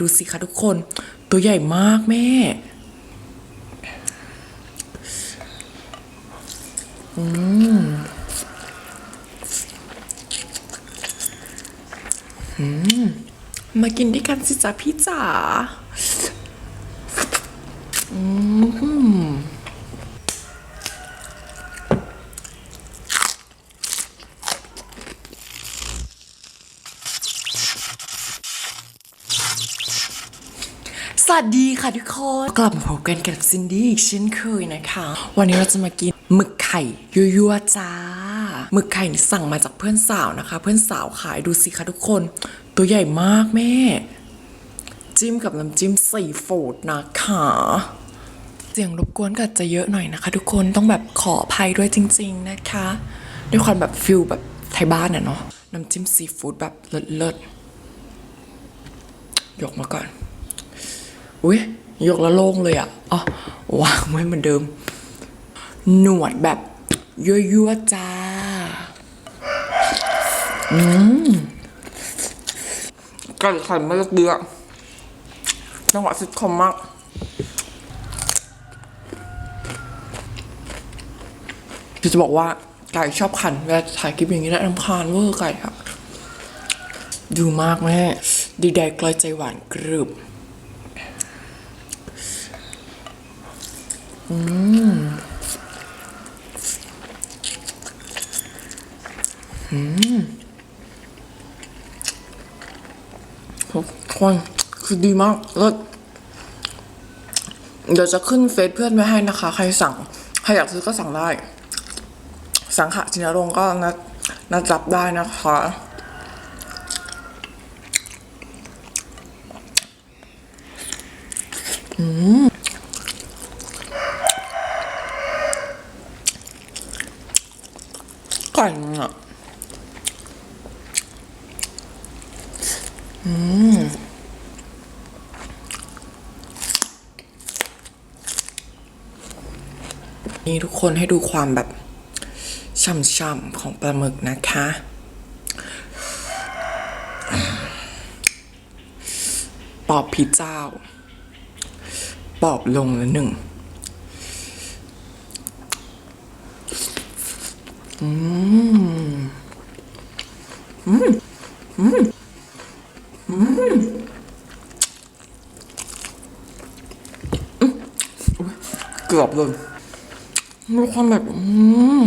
ดูสิคะทุกคน ตัวใหญ่มากแม่อืมอืมมากินด้วยกันสิจ๊ะพี่จ๋า วัสดีค่ะทุกคน กลับมาพบกันกับซินดี้อีกเช่นเคยนะคะ วันนี้เราจะมากินหมึกไข่ยั่วๆจ้าหมึกไข่นี่สั่งมาจากเพื่อนสาวนะคะ เพื่อนสาวขายดูสิคะทุกคน ตัวใหญ่มากแม่ จิ้มกับน้ำจิ้มซีฟู้ดนะคะเสียงรบกวนก็จจะเยอะหน่อยนะคะ ทุกคนต้องแบบขออภัยด้วยจริง ๆนะคะ ด้วยความแบบฟิลแบบไทยบ้านอะเนาะน้ำจิ้มซีฟู้ดแบบเลิศๆยกมาก่อน อุ้ยยกแล้วโล่งเลยอะอ๋อวางไว้เหมือนเดิม หนวดแบบยั่วๆจ้า อืมไก่ไข่ไม่ละเดือจังหวะซิทคอมมากคือจะบอกว่าไก่ชอบขันเวลาถ่ายคลิปอย่างนี้นะน้ำคาญเวอร์ไก่ครับ ดูมากแม่ดีแดกลอยใจหวานกรึบ ทุกคนคือดีมากเลิศเดี๋ยวจะขึ้นเฟซเพื่อนไว้ให้นะคะ ใครสั่ง ใครอยากซื้อก็สั่งได้ สังขะจินรงก็นัดนัดรับได้นะคะไก่มันอะนี่ทุกคนให้ดูความแบบช่ำๆของปลาหมึกนะคะ ปอบพี่เจ้า ปอบลงละหนึ่ง เกือบเลยมีความแบบอืม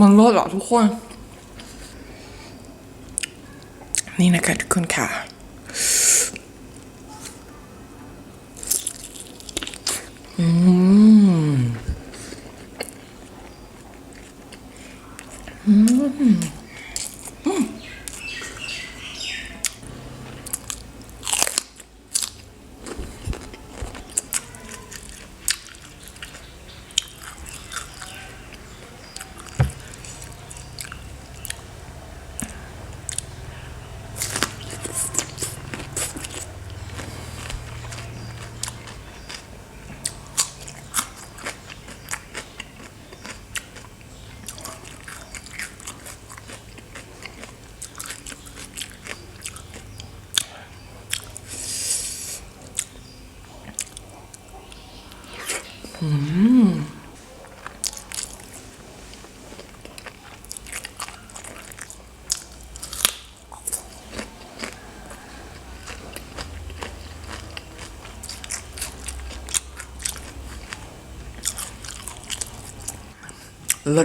มันรสอะทุกคน นี่นะคะทุกคนค่ะ อืม เลิ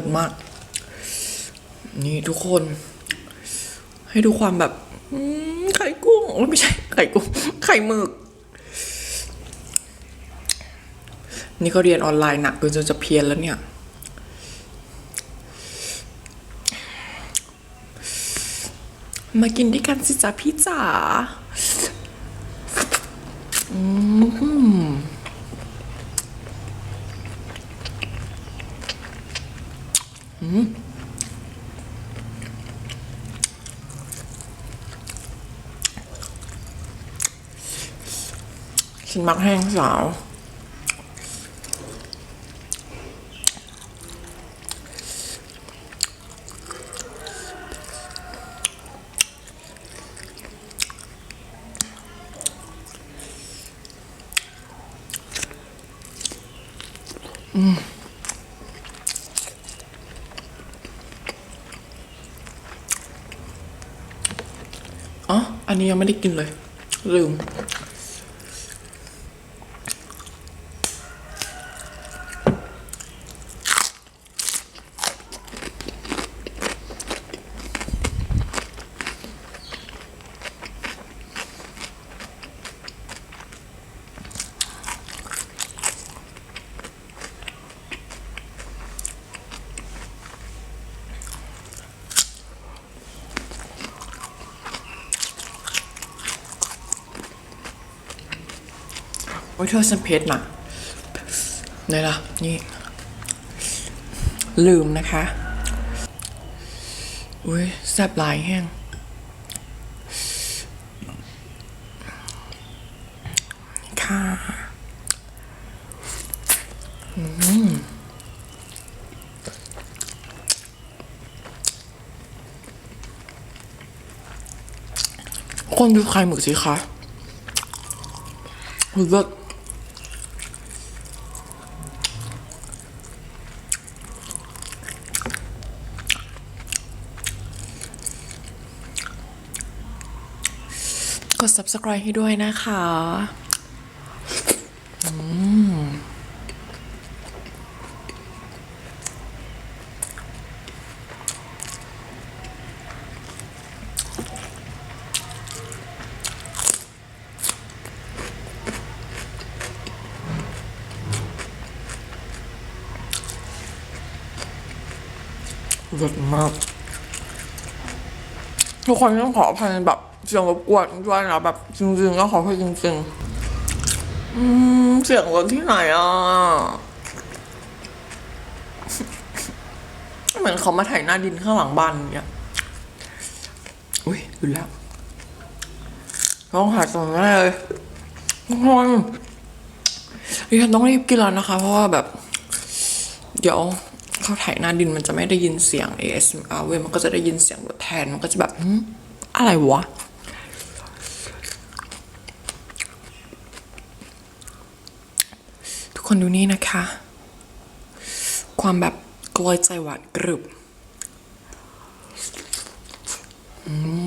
ศมาก นี่ทุกคน ให้ดูความแบบไข่กุ้งไม่ใช่ ไข่กุ้ง ไข่หมึก นี่เขาเรียนออนไลน์หนักจนจนจะเพี้ยนแล้วเนี่ยมากินด้วยกันสิจ๊ะพี่จ๋าอืมฉันมักแห้งสาว อ๋อ อันนี้ยังไม่ได้กินเลย ลืม โอ้ยเธอฉันเพชรน่ะนี่ล่ะ นี่ ลืมนะคะ อุ้ยแซ่บหลายแห้งค่ะอืมคนดูไข่หมึกสิคะเลิศ กด subscribe ให้ด้วยนะคะอืมรสมาก ทุกคนต้องขออภัยแบบ เสียงรบกวนด้วยนะแบบจริงๆก็ขอโทษจริงๆอืมเสียงรถที่ไหนอะเหมือนเขามาถ่ายหน้าดินข้างหลังบ้านเงี้ยอุ้ยอยู่แล้วต้องหาตรงนั้นเลยทุกคนดิฉันต้องรีบกินแล้วนะคะ เพราะว่าแบบ เดี๋ยวเขาถ่ายหน้าดินมันจะไม่ได้ยินเสียง ASMR เว้ยมันก็จะได้ยินเสียงรถแทนมันก็จะแบบอะไรวะ ทุก คนดูนี่นะคะ ความแบบกลอยใจหวานกรึบ อืม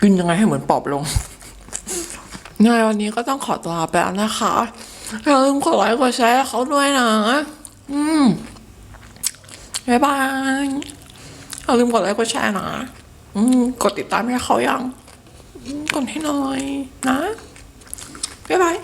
กินยังไงให้เหมือนปอบลงในวันนี้ก็ต้องขอตัวลาไปแล้วนะคะอย่าลืมกดไลค์กดแชร์เขาด้วยนะ อืมบ๊ายบายอย่าลืมกดไลค์กดแชร์นะ อืม กดติดตามให้เขายังกดให้หน่อยนะบ๊ายบาย